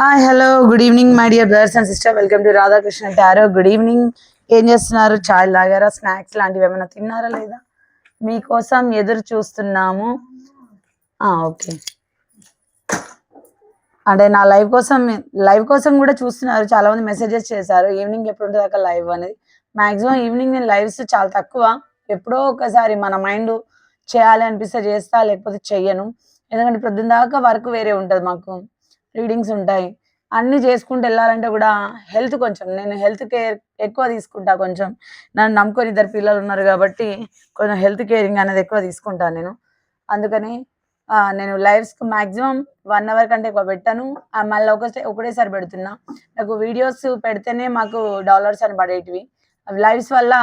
Hi hello good evening my dear brothers and sister welcome to Radhakrishna tarot good evening ఏం చేస్తున్నారు? చాయ్ తాగారా snacks లాంటివి ఏమైనా తిన్నారా లేదా? మీకోసం ఎదురు చూస్తున్నాము. ఓకే అంటే నా లైవ్ కోసం లైవ్ కోసం కూడా చూస్తున్నారు. చాలా మంది మెసేజెస్ చేశారు. ఈవినింగ్ ఎప్పుడు ఉంటుంది దాకా లైవ్ అనేది. మాక్సిమం ఈవినింగ్ నేను లైవ్స్ చాలా తక్కువ. ఎప్పుడో ఒకసారి మన మైండ్ చేయాలి అనిపిస్తే చేస్తా లేకపోతే చెయ్యను. ఎందుకంటే ప్రొద్దున దాకా వర్క్ వేరే ఉంటుంది మాకు. రీడింగ్స్ ఉంటాయి. అన్ని చేసుకుంటూ వెళ్ళాలంటే కూడా హెల్త్ కొంచెం. నేను హెల్త్ కేర్ ఎక్కువ తీసుకుంటా కొంచెం. నన్ను నమ్ముకొని ఇద్దరు పిల్లలు ఉన్నారు కాబట్టి కొంచెం హెల్త్ కేరింగ్ అనేది ఎక్కువ తీసుకుంటాను నేను. అందుకని నేను లైవ్స్కి మాక్సిమం వన్ అవర్ కంటే ఎక్కువ పెట్టాను. మళ్ళీ ఒకసారి ఒకటేసారి పెడుతున్నా. నాకు వీడియోస్ పెడితేనే మాకు డాలర్స్ అని పడేటివి లైవ్స్ వల్ల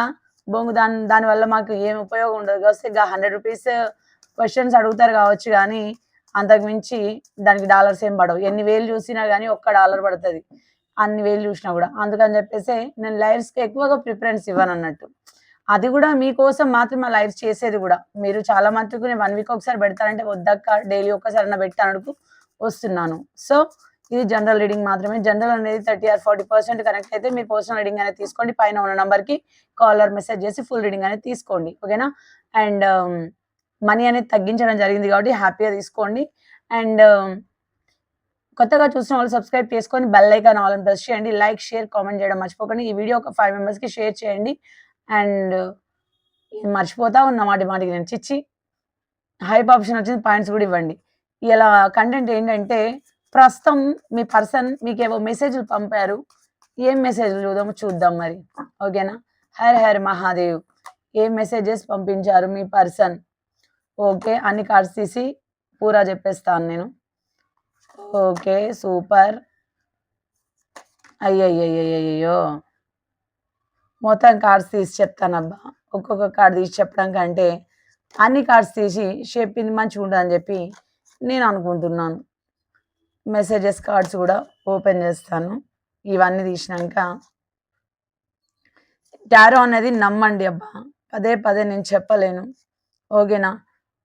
బొంగు దాని దానివల్ల మాకు ఏం ఉపయోగం ఉండదు. వస్తే హండ్రెడ్ రూపీస్ క్వశ్చన్స్ అడుగుతారు కావచ్చు కానీ అంతకుమించి దానికి డాలర్స్ ఏం పడవు. ఎన్ని వేలు చూసినా కానీ ఒక్క డాలర్ పడుతుంది. అన్ని వేలు చూసినా కూడా. అందుకని చెప్పేసి నేను లైవ్స్కి ఎక్కువగా ప్రిఫరెన్స్ ఇవ్వను అన్నట్టు అది కూడా మీకోసం మాత్రం ఆ లైవ్స్ చేసేది కూడా. మీరు చాలా మటుకు నేను వన్ వీక్ ఒకసారి పెడతానంటే వద్దక్క డైలీ ఒక్కసారి పెట్టాను వస్తున్నాను. సో ఇది జనరల్ రీడింగ్ మాత్రమే. జనరల్ అనేది thirty or forty percent connect అయితే మీరు పర్సనల్ రీడింగ్ అనేది తీసుకోండి. పైన ఉన్న నంబర్కి కాలర్ మెసేజ్ చేసి ఫుల్ రీడింగ్ అనేది తీసుకోండి. ఓకేనా? అండ్ మనీ అనేది తగ్గించడం జరిగింది కాబట్టి హ్యాపీగా తీసుకోండి. అండ్ um, కొత్తగా చూసిన వాళ్ళు సబ్స్క్రైబ్ చేసుకొని బెల్ ఐకాన్ ఆల్ ప్రెస్ చేయండి. లైక్ షేర్ కామెంట్ చేయడం మర్చిపోకండి. ఈ వీడియో ఒక ఫైవ్ మెంబర్స్కి షేర్ చేయండి. అండ్ ఇది మర్చిపోతా ఉన్న మాటి మాటికి నేను చిచ్చి హైప్ ఆప్షన్ వచ్చింది పాయింట్స్ కూడా ఇవ్వండి. ఇలా కంటెంట్ ఏంటంటే ప్రస్తుతం మీ పర్సన్ మీకు ఏవో మెసేజ్లు పంపారు. ఏం మెసేజ్లు చూద్దాము చూద్దాం మరి. ఓకేనా? హర్ హర్ మహాదేవ్. ఏం మెసేజెస్ పంపించారు మీ పర్సన్? ఓకే అన్ని కార్డ్స్ తీసి పూరా చెప్పేస్తాను నేను. Okay super. అయ్యయ్యయ్యయ్యో మొత్తం కార్డ్స్ తీసి చెప్తానబ్బా. ఒక్కొక్క కార్డ్ తీసి చెప్పడం కంటే అన్ని కార్డ్స్ తీసి చెప్పింది మంచిగా ఉండదని చెప్పి నేను అనుకుంటున్నాను. మెసేజెస్ కార్డ్స్ కూడా ఓపెన్ చేస్తాను. ఇవన్నీ తీసినాక టారో అనేది నమ్మండి అబ్బా. పదే పదే నేను చెప్పలేను. ఓకేనా?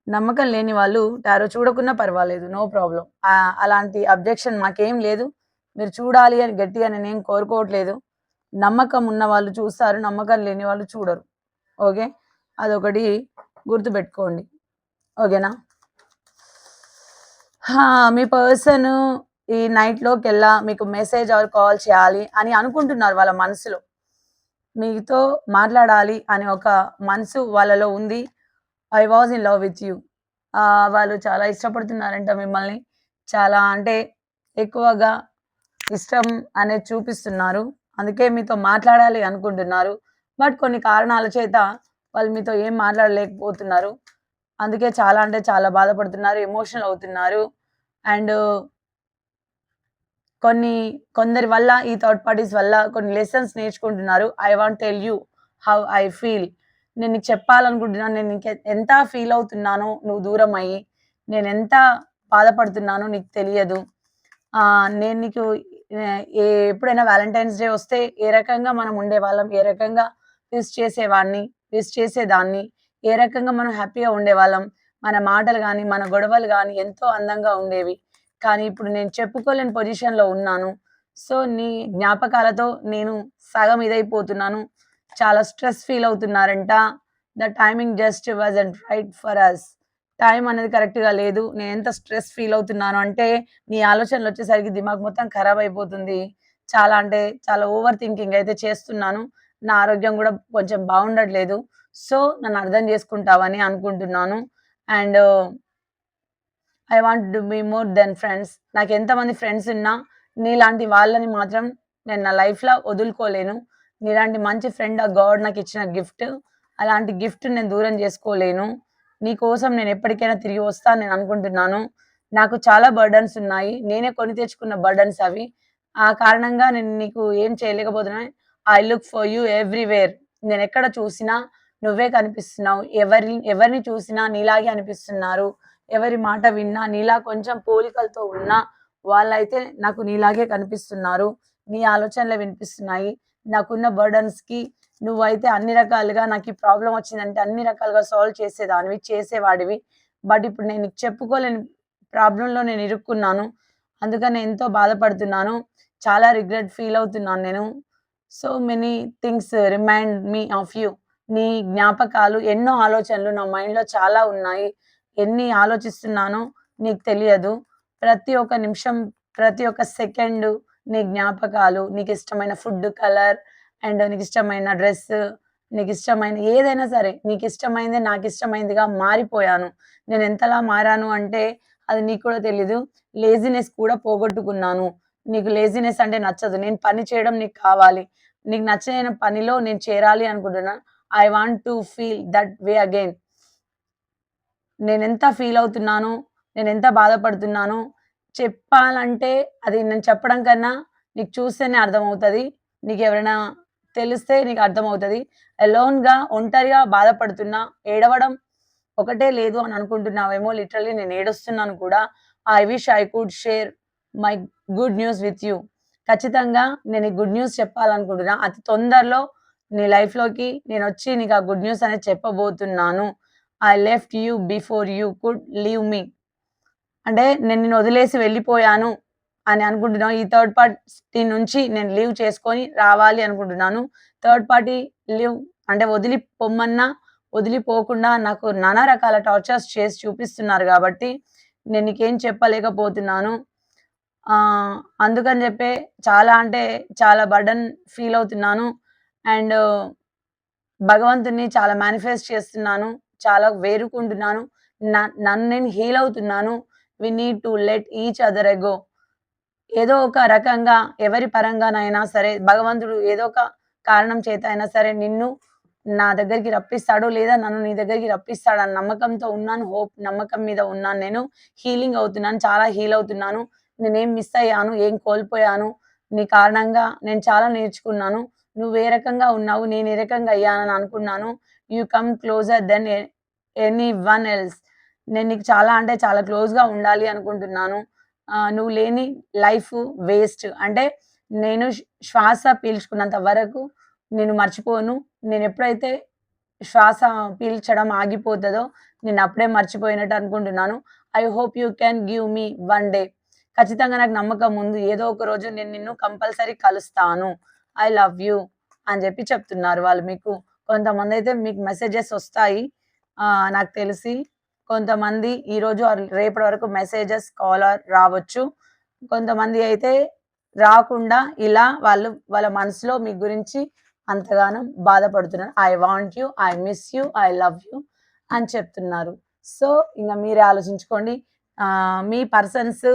నమ్మకం లేని వాళ్ళు టారో చూడకున్నా పర్వాలేదు నో ప్రాబ్లం. అలాంటి అబ్జెక్షన్ మాకేం లేదు. మీరు చూడాలి అని గట్టిగా నేనేం కోరుకోవట్లేదు. నమ్మకం ఉన్న వాళ్ళు చూస్తారు నమ్మకం లేని వాళ్ళు చూడరు. ఓకే? అదొకటి గుర్తుపెట్టుకోండి. ఓకేనా? మీ పర్సన్ ఈ నైట్లోకి వెళ్ళా మీకు మెసేజ్ ఆర్ కాల్ చేయాలి అని అనుకుంటున్నారు వాళ్ళ మనసులో. మీతో మాట్లాడాలి అనే ఒక మనసు వాళ్ళలో ఉంది. I was in love with you వాళ్ళు చాలా ఇష్టపడుతున్నారంట మిమ్మల్ని. చాలా అంటే ఎక్కువగా ఇష్టం అనేది చూపిస్తున్నారు. అందుకే మీతో మాట్లాడాలి అనుకుంటున్నారు. బట్ కొన్ని కారణాల చేత వాళ్ళు మీతో ఏం మాట్లాడలేకపోతున్నారు. అందుకే చాలా అంటే చాలా బాధపడుతున్నారు ఎమోషనల్ అవుతున్నారు. అండ్ కొన్ని కొందరి వల్ల ఈ థర్డ్ పార్టీస్ వల్ల కొన్ని లెసన్స్ నేర్చుకుంటున్నారు. I want tell you how I feel నేను నీకు చెప్పాలనుకుంటున్నాను నేను నీకు ఎంత ఫీల్ అవుతున్నానో నువ్వు దూరం అయ్యి నేను ఎంత బాధపడుతున్నానో నీకు తెలియదు. నేను నీకు ఏ ఎప్పుడైనా వ్యాలంటైన్స్ డే వస్తే ఏ రకంగా మనం ఉండేవాళ్ళం ఏ రకంగా విస్ చేసేవాడిని విస్ చేసేదాన్ని ఏ రకంగా మనం హ్యాపీగా ఉండేవాళ్ళం మన మాటలు కానీ మన గొడవలు కానీ ఎంతో అందంగా ఉండేవి. కానీ ఇప్పుడు నేను చెప్పుకోలేని పొజిషన్లో ఉన్నాను. సో నీ జ్ఞాపకాలతో నేను సగం ఇదైపోతున్నాను. చాలా stress feel అవుతున్నారంట. The timing just was and right for us. Time అనేది కరెక్ట్గా లేదు. నేను ఎంత స్ట్రెస్ ఫీల్ అవుతున్నాను అంటే నీ ఆలోచనలు వచ్చేసరికి దిమాగ్ మొత్తం ఖరాబ్ అయిపోతుంది. చాలా అంటే చాలా ఓవర్ థింకింగ్ అయితే చేస్తున్నాను. నా ఆరోగ్యం కూడా కొంచెం బాగుండట్లేదు. సో నన్ను అర్థం చేసుకుంటావని అనుకుంటున్నాను. And I want to be more than friends. నాకు ఎంతమంది ఫ్రెండ్స్ ఉన్నా నీలాంటి వాళ్ళని మాత్రం నేను నా లైఫ్లో వదులుకోలేను. నీలాంటి మంచి ఫ్రెండ్ ఆ గాడ్ నాకు ఇచ్చిన గిఫ్ట్ అలాంటి గిఫ్ట్ నేను దూరం చేసుకోలేను. నీ కోసం నేను ఎప్పటికైనా తిరిగి వస్తాను నేను అనుకుంటున్నాను. నాకు చాలా బర్డన్స్ ఉన్నాయి. నేనే కొని తెచ్చుకున్న బర్డన్స్ అవి. ఆ కారణంగా నేను నీకు ఏం చేయలేకపోతున్నాను. I look for you everywhere నేను ఎక్కడ చూసినా నువ్వే కనిపిస్తున్నావు. ఎవరి ఎవరిని చూసినా నీలాగే అనిపిస్తున్నారు. ఎవరి మాట విన్నా నీలా కొంచెం పోలికలతో ఉన్నా వాళ్ళైతే నాకు నీలాగే కనిపిస్తున్నారు. నీ ఆలోచనలే వినిపిస్తున్నాయి. నాకున్న బర్డన్స్కి నువ్వైతే అన్ని రకాలుగా నాకు ఈ ప్రాబ్లం వచ్చిందంటే అన్ని రకాలుగా సాల్వ్ చేసేదానివి చేసేవాడివి. బట్ ఇప్పుడు నేను చెప్పుకోలేని ప్రాబ్లంలో నేను ఇరుక్కున్నాను. అందుకని ఎంతో బాధపడుతున్నాను. చాలా రిగ్రెట్ ఫీల్ అవుతున్నాను నేను. So many things remind me of you నీ జ్ఞాపకాలు ఎన్నో ఆలోచనలు నా మైండ్లో చాలా ఉన్నాయి. ఎన్ని ఆలోచిస్తున్నానో నీకు తెలియదు. ప్రతి ఒక్క నిమిషం ప్రతి ఒక్క సెకండ్ నీ జ్ఞాపకాలు నీకు ఇష్టమైన ఫుడ్ కలర్ అండ్ నీకు ఇష్టమైన డ్రెస్ నీకు ఇష్టమైన ఏదైనా సరే నీకు ఇష్టమైంది నాకు ఇష్టమైందిగా మారిపోయాను. నేను ఎంతలా మారాను అంటే అది నీకు కూడా తెలీదు. లేజినెస్ కూడా పోగొట్టుకున్నాను. నీకు లేజినెస్ అంటే నచ్చదు. నేను పని చేయడం నీకు కావాలి. నీకు నచ్చిన పనిలో నేను చేరాలి అనుకుంటున్నా. I want to feel that way again నేను ఎంత ఫీల్ అవుతున్నాను? నేను ఎంత బాధపడుతున్నాను? చెప్పాలంటే అది నేను చెప్పడం కన్నా నీకు చూస్తేనే అర్థమవుతుంది. నీకు ఎవరైనా తెలిస్తే నీకు అర్థమవుతుంది. అలోన్గా ఒంటరిగా బాధపడుతున్నా ఏడవడం ఒకటే లేదు అని అనుకుంటున్నావేమో లిటరలీ నేను ఏడుస్తున్నాను కూడా. I wish I could share my good news with you. ఖచ్చితంగా నేను ఈ గుడ్ న్యూస్ చెప్పాలనుకుంటున్నా. అతి తొందరలో నీ లైఫ్లోకి నేను వచ్చి నీకు ఆ గుడ్ న్యూస్ అనేది చెప్పబోతున్నాను. I left you before you could leave me. అంటే నేను నిన్ను వదిలేసి వెళ్ళిపోయాను అని అనుకుంటున్నాను ఈ థర్డ్ పార్టీ నుంచి నేను లీవ్ చేసుకొని రావాలి అనుకుంటున్నాను. థర్డ్ పార్టీ లీవ్ అంటే వదిలి పొమ్మన్నా వదిలిపోకుండా నాకు నానా రకాల టార్చర్స్ చేసి చూపిస్తున్నారు కాబట్టి నేను నీకేం చెప్పలేకపోతున్నాను. అందుకని చెప్పే చాలా అంటే చాలా బర్డన్ ఫీల్ అవుతున్నాను. అండ్ భగవంతుని చాలా మేనిఫెస్ట్ చేస్తున్నాను. చాలా వేరుకుంటున్నాను. నన్ను నేను హీల్ అవుతున్నాను. We need to let each other ego ఏదో ఒక రకంగా ఎవరి పరంగానైనా సరే భగవంతుడు ఏదో ఒక కారణం చేత అయినా సరే నిన్ను నా దగ్గరికి రప్పిస్తాడు లేదా నన్ను నీ దగ్గరికి రప్పిస్తాడు అని నమ్మకంతో ఉన్నాను హోప్ నమ్మకం మీద ఉన్నాను. నేను హీలింగ్ అవుతున్నాను చాలా హీల్ అవుతున్నాను. నేనేం మిస్ అయ్యాను ఏం కోల్పోయాను. నీ కారణంగా నేను చాలా నేర్చుకున్నాను. నువ్వు ఏ రకంగా ఉన్నావు నేను ఏ రకంగా అయ్యానని అనుకున్నాను. You come closer than anyone else నేను నీకు చాలా అంటే చాలా క్లోజ్గా ఉండాలి అనుకుంటున్నాను. నువ్వు లేని లైఫ్ వేస్ట్. అంటే నేను శ్వాస పీల్చుకున్నంత వరకు నేను మర్చిపోను. నేను ఎప్పుడైతే శ్వాస పీల్చడం ఆగిపోతుందో నేను అప్పుడే మర్చిపోయినట్టు అనుకుంటున్నాను. I hope you can give me one day ఖచ్చితంగా నాకు నమ్మకం ఉంది. ఏదో ఒక రోజు నేను నిన్ను కంపల్సరీ కలుస్తాను. ఐ లవ్ యూ అని చెప్పి చెప్తున్నారు వాళ్ళు మీకు. కొంతమంది అయితే మీకు మెసేజెస్ వస్తాయి. నాకు తెలిసి కొంతమంది ఈరోజు రేపటి వరకు మెసేజెస్ కాలర్ రావచ్చు. కొంతమంది అయితే రాకుండా ఇలా వాళ్ళు వాళ్ళ మనసులో మీ గురించి అంతగానో బాధపడుతున్నారు. I want you I miss you I love you అని చెప్తున్నారు. సో ఇంకా మీరే ఆలోచించుకోండి. మీ పర్సన్స్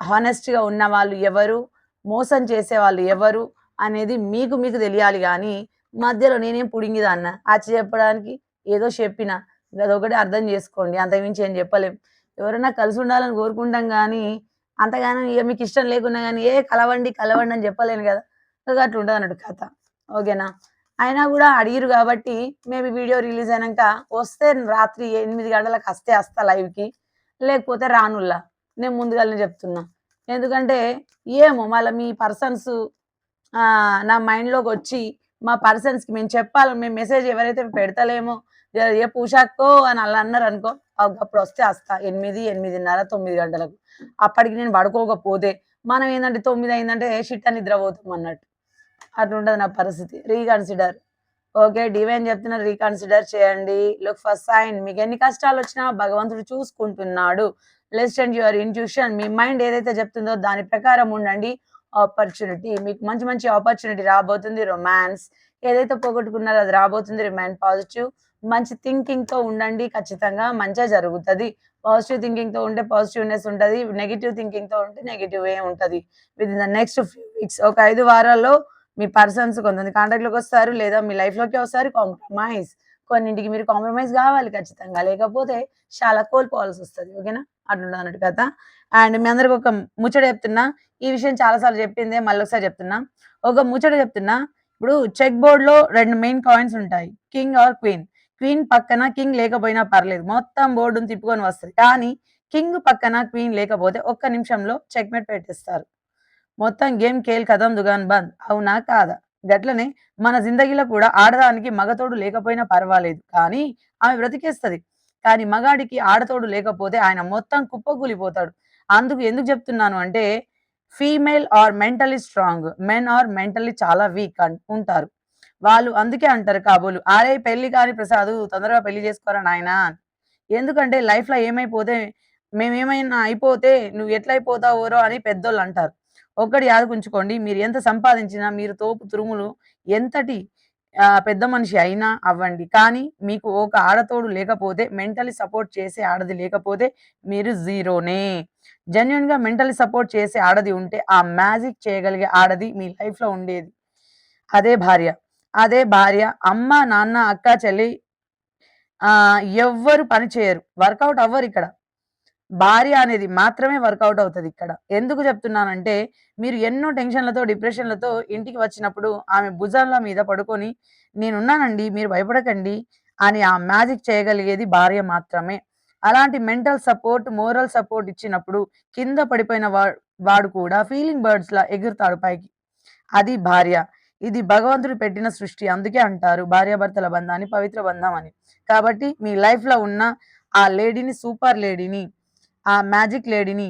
హానెస్ట్గా ఉన్న వాళ్ళు ఎవరు? మోసం చేసే వాళ్ళు ఎవరు? అనేది మీకు మీకు తెలియాలి కానీ మధ్యలో నేనేం పుడింగిదాన్న? ఆ చెప్పడానికి ఏదో చెప్పిన అదొకటి అర్థం చేసుకోండి. అంతకుమించి ఏం చెప్పలేం. ఎవరైనా కలిసి ఉండాలని కోరుకుంటాం కానీ అంతగానో ఇక మీకు ఇష్టం లేకున్నా కానీ ఏ కలవండి కలవండి అని చెప్పలేను కదా. అట్లా ఉంటుంది అన్నట్టు కథ. ఓకేనా? అయినా కూడా అడిగిరు కాబట్టి మేబీ వీడియో రిలీజ్ అయినాక వస్తే రాత్రి ఎనిమిది గంటలకు వస్తే వస్తా లైవ్కి లేకపోతే రానుల్లా. నేను ముందుగానే చెప్తున్నా. ఎందుకంటే ఏమో మళ్ళీ మీ పర్సన్స్ నా మైండ్లోకి వచ్చి మా పర్సన్స్కి మేము చెప్పాలి మేము మెసేజ్ ఎవరైతే పెడతలేమో ఏ పూషాక్కో అని అలా అన్నారు అనుకో అప్పుడు వస్తే వస్తా. ఎనిమిది ఎనిమిదిన్నర తొమ్మిది గంటలకు. అప్పటికి నేను పడుకోకపోతే మనం ఏంటంటే తొమ్మిది అయిందంటే షిట్ నిద్రపోతాం అన్నట్టు. అట్లా నా పరిస్థితి. రీకన్సిడర్. ఓకే డివైన్ చెప్తున్నా రీకన్సిడర్ చేయండి. లుక్ ఫస్ట్ సైన్ మీకు ఎన్ని కష్టాలు వచ్చినా భగవంతుడు చూసుకుంటున్నాడు. లెస్ట్ అండ్ యువర్ ఇంట్యూషన్ మీ మైండ్ ఏదైతే చెప్తుందో దాని ప్రకారం ఉండండి. ఆపర్చునిటీ మీకు మంచి మంచి ఆపర్చునిటీ రాబోతుంది. రొమాన్స్ ఏదైతే పోగొట్టుకున్నారో అది రాబోతుంది. రిమైన్ పాజిటివ్ మంచి థింకింగ్తో ఉండండి ఖచ్చితంగా మంచిగా జరుగుతుంది. పాజిటివ్ థింకింగ్తో ఉంటే పాజిటివ్నెస్ ఉంటుంది నెగిటివ్ థింకింగ్తో ఉంటే నెగిటివ్ ఏ ఉంటుంది. Within the next few weeks ఒక ఐదు వారాల్లో మీ పర్సన్స్ కొంతమంది కాంటాక్ట్లోకి వస్తారు లేదా మీ లైఫ్లోకి వస్తారు కాంప్రమైజ్ కొన్నింటికి మీరు కాంప్రమైజ్ కావాలి ఖచ్చితంగా. లేకపోతే చాలా కోల్పోవాల్సి వస్తుంది ఓకేనా అట్లుండదు అన్నట్టు కదా? అండ్ మీ అందరికి ఒక ముచ్చట చెప్తున్నా. ఈ విషయం చాలాసార్లు చెప్పిందే మళ్ళీ ఒకసారి చెప్తున్నా. ఒక ముచ్చట చెప్తున్నా. ఇప్పుడు చెక్ బోర్డ్లో రెండు మెయిన్ కాయిన్స్ ఉంటాయి కింగ్ ఆర్ క్వీన్ క్వీన్ పక్కన కింగ్ లేకపోయినా పర్లేదు. మొత్తం బోర్డును తిప్పుకొని వస్తుంది. కానీ కింగ్ పక్కన క్వీన్ లేకపోతే ఒక్క నిమిషంలో చెక్మెట్ పెట్టేస్తారు. మొత్తం గేమ్ కేల్ కథం దుగాన్ బంద్. అవునా? కాదా? గట్లనే మన జిందగీలో కూడా ఆడదానికి మగతోడు లేకపోయినా పర్వాలేదు. కానీ ఆమె బ్రతికేస్తుంది. కానీ మగాడికి ఆడతోడు లేకపోతే ఆయన మొత్తం కుప్పకూలిపోతాడు. అందుకు ఎందుకు చెప్తున్నాను అంటే female are mentally strong. Men are mentally చాలా వీక్ ఉంటారు వాళ్ళు అందుకే అంటారు కాబోలు ఆరే పెళ్ళి కాని ప్రసాద్ తొందరగా పెళ్ళి చేసుకోరా నాయనా ఎందుకంటే లైఫ్లో ఏమైపోతే మేమేమైనా అయిపోతే నువ్వు ఎట్లయిపోతావోరో అని పెద్దోళ్ళు అంటారు. ఒక్కటి యాదకుంచుకోండి మీరు ఎంత సంపాదించినా మీరు తోపు తురుములు ఎంతటి పెద్ద మనిషి అయినా అవ్వండి. కానీ మీకు ఒక ఆడతోడు లేకపోతే మెంటలీ సపోర్ట్ చేసే ఆడది లేకపోతే మీరు జీరోనే. జెన్యున్గా మెంటలీ సపోర్ట్ చేసే ఆడది ఉంటే ఆ మ్యాజిక్ చేయగలిగే ఆడది మీ లైఫ్లో ఉండేది. అదే భార్య. అదే భార్య అమ్మ నాన్న అక్క చెల్లి ఆ ఎవ్వరు పని చేయరు. వర్కౌట్ అవ్వరు ఇక్కడ. భార్య అనేది మాత్రమే వర్కౌట్ అవుతుంది ఇక్కడ. ఎందుకు చెప్తున్నానంటే మీరు ఎన్నో టెన్షన్లతో డిప్రెషన్లతో ఇంటికి వచ్చినప్పుడు ఆమె భుజాల మీద పడుకొని నేనున్నానండి మీరు భయపడకండి అని ఆ మ్యాజిక్ చేయగలిగేది భార్య మాత్రమే. అలాంటి మెంటల్ సపోర్ట్ మోరల్ సపోర్ట్ ఇచ్చినప్పుడు కింద పడిపోయిన వా- వాడు కూడా ఫీలింగ్ బర్డ్స్లా ఎగురుతాడు పైకి. అది భార్య. ఇది భగవంతుడు పెట్టిన సృష్టి అందుకే అంటారు భార్యాభర్తల బంధాన్ని పవిత్ర బంధం అని. కాబట్టి మీ లైఫ్లో ఉన్న ఆ లేడీని సూపర్ లేడీని ఆ మ్యాజిక్ లేడీని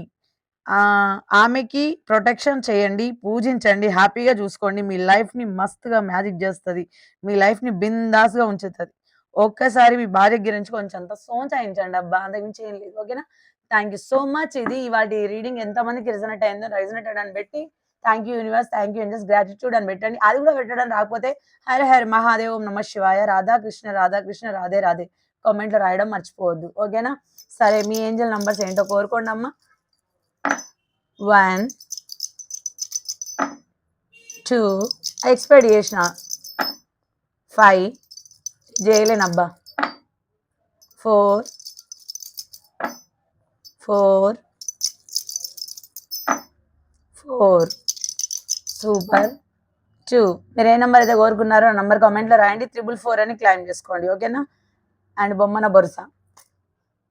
ఆమెకి ప్రొటెక్షన్ చేయండి పూజించండి హ్యాపీగా చూసుకోండి మీ లైఫ్ని మస్తుగా మ్యాజిక్ చేస్తుంది మీ లైఫ్ని బిందాస్గా ఉంచుతుంది. ఒక్కసారి మీ భార్య గురించి కొంచెం అంత సోంచాయించండి అబ్బా అంతకుమించి ఏం లేదు ఓకేనా? Thank you so much. ఇది వాటి రీడింగ్ ఎంతమందికి రిజనెట్ అయిందో రిజనెట్ అని పెట్టి thank you universe thank you just gratitude అని పెట్టండి అది కూడా పెట్టడం రాకపోతే హర హర్ మహాదేవ్ ఓం నమ శివాయ. రాధాకృష్ణ రాధాకృష్ణ రాధే రాధే కామెంట్లో రాయడం మర్చిపోవద్దు. ఓకేనా సరే మీ ఏంజల్ నంబర్స్ ఏంటో కోరుకోండి అమ్మా. వన్ టూ ఎక్స్పెక్ట్ చేసిన five చేయలేనబ్బా four four four super. Two మీరు ఏ నెంబర్ అయితే కోరుకున్నారో ఆ నెంబర్ కామెంట్లో రాయండి. త్రిబుల్ ఫోర్ అని క్లైమ్ చేసుకోండి. ఓకేనా అండ్ బొమ్మన బొరుస.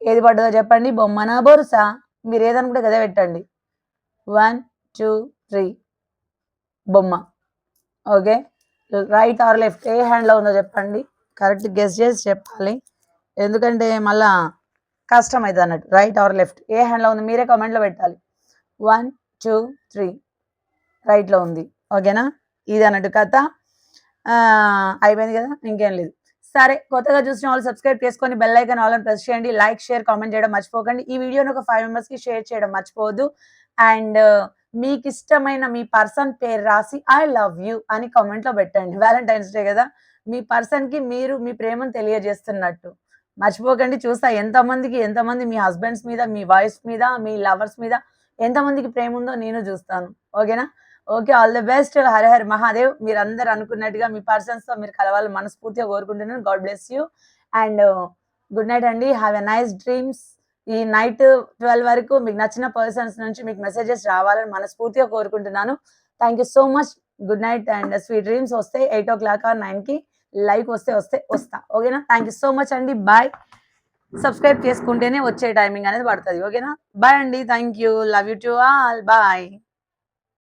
ఏది పడ్డదో చెప్పండి. బొమ్మన బొరుస. మీరు ఏదనుకుంటే గదే పెట్టండి. వన్ టూ త్రీ బొమ్మ. ఓకే రైట్ ఆర్ లెఫ్ట్ ఏ హ్యాండ్లో ఉందో చెప్పండి. కరెక్ట్ గెస్ చేసి చెప్పాలి. ఎందుకంటే మళ్ళా కష్టం అవుతుంది అన్నట్టు రైట్ ఆర్ లెఫ్ట్ ఏ హ్యాండ్లో ఉంది? మీరే కామెంట్లో పెట్టాలి. వన్ టూ త్రీ రైట్లో ఉంది. ఓకేనా? ఇది అన్నట్టు కథ. అయిపోయింది కదా? ఇంకేం లేదు. సరే కొత్తగా చూసిన వాళ్ళు సబ్స్క్రైబ్ చేసుకొని బెల్ ఐకాన్ ఆల్ ప్రెస్ చేయండి. లైక్ షేర్ కామెంట్ చేయడం మర్చిపోకండి. ఈ వీడియోని ఒక ఫైవ్ మెంబర్స్కి షేర్ చేయడం మర్చిపోవద్దు. అండ్ మీకు ఇష్టమైన మీ పర్సన్ పేరు రాసి ఐ లవ్ యూ అని కామెంట్లో పెట్టండి. వ్యాలంటైన్స్ డే కదా? మీ పర్సన్కి మీరు మీ ప్రేమను తెలియజేస్తున్నట్టు. మర్చిపోకండి చూస్తా. ఎంతమందికి ఎంతమంది మీ హస్బెండ్స్ మీద మీ వైఫ్ మీద మీ లవర్స్ మీద ఎంతమందికి ప్రేమ ఉందో నేను చూస్తాను. ఓకేనా? Okay all the best. Hara Har Mahadev. మీరు అందరు అనుకున్నట్టుగా మీ పర్సన్స్తో మీరు కలవాలని మనస్ఫూర్తిగా కోరుకుంటున్నాను. God bless you. And uh, good night అండి. Have a nice dreams. ఈ నైట్ ట్వెల్వ్ వరకు మీకు నచ్చిన పర్సన్స్ నుంచి మీకు మెసేజెస్ రావాలని మనస్ఫూర్తిగా కోరుకుంటున్నాను. Thank you so much. Good night and sweet dreams వస్తే ఎయిట్ ఓ క్లాక్ ఆర్ నైన్కి లైక్ వస్తే వస్తే వస్తా. ఓకేనా? థ్యాంక్ యూ సో మచ్ అండి. బాయ్. సబ్స్క్రైబ్ చేసుకుంటేనే వచ్చే టైమింగ్ అనేది పడుతుంది. ఓకేనా? బాయ్ అండి. Thank you. Love you to all. Bye.